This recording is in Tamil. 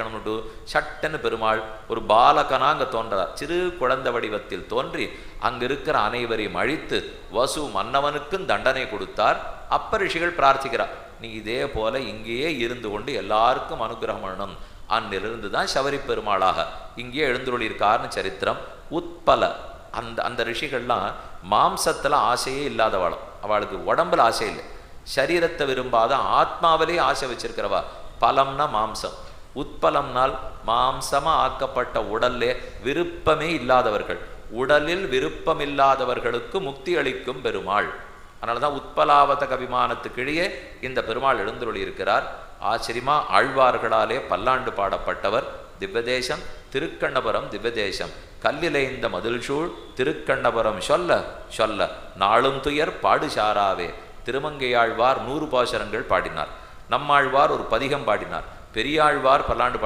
சேவிக்கணும்னுட்டு சட்டன்னு பெருமாள் ஒரு பாலகனா அங்கே தோன்றார் சிறு குழந்தை வடிவத்தில் தோன்றி அங்க இருக்கிற அனைவரையும் அழித்து வசு மன்னவனுக்கும் தண்டனை கொடுத்தார். அப்ப ரிஷிகள் பிரார்த்திக்கிறார் நீ இதே போல இங்கேயே இருந்து கொண்டு எல்லாருக்கும் அனுகிரகம் பண்ணணும். அன்னிலிருந்து தான் சபரி பெருமாளாக. இங்கேயே எழுந்துள்ளிருக்கார்னு சரித்திரம் உட்பல. அந்த அந்த ரிஷிகள்லாம் மாம்சத்துல ஆசையே இல்லாதவாளும் அவளுக்கு உடம்புல ஆசை இல்லை சரீரத்தை விரும்பாத ஆத்மாவிலே ஆசை வச்சிருக்கிறவா? பலம்னா மாம்சம். உட்பலம்னால் மாம்சமா ஆக்கப்பட்ட உடல்லே விருப்பமே இல்லாதவர்கள். உடலில் விருப்பமில்லாதவர்களுக்கு முக்தி அளிக்கும் பெருமாள். அதனால தான் உட்பலாவத கவிமானத்துக்கிழியே இந்த பெருமாள் எழுந்துருளி இருக்கிறார். ஆச்சரியமா ஆழ்வார்களாலே பல்லாண்டு பாடப்பட்டவர். திவ்யதேசம் திருக்கண்ணபுரம் திவ்யதேசம். கல்லிலைந்த மதில் சூழ் திருக்கண்ணபுரம் சொல்ல சொல்ல நாளும் துயர் பாடுசாராவே. திருமங்கையாழ்வார் நூறு பாசரங்கள் பாடினார். நம்மாழ்வார் ஒரு பதிகம் பாடினார். பெரியாழ்வார் பல்லாண்டு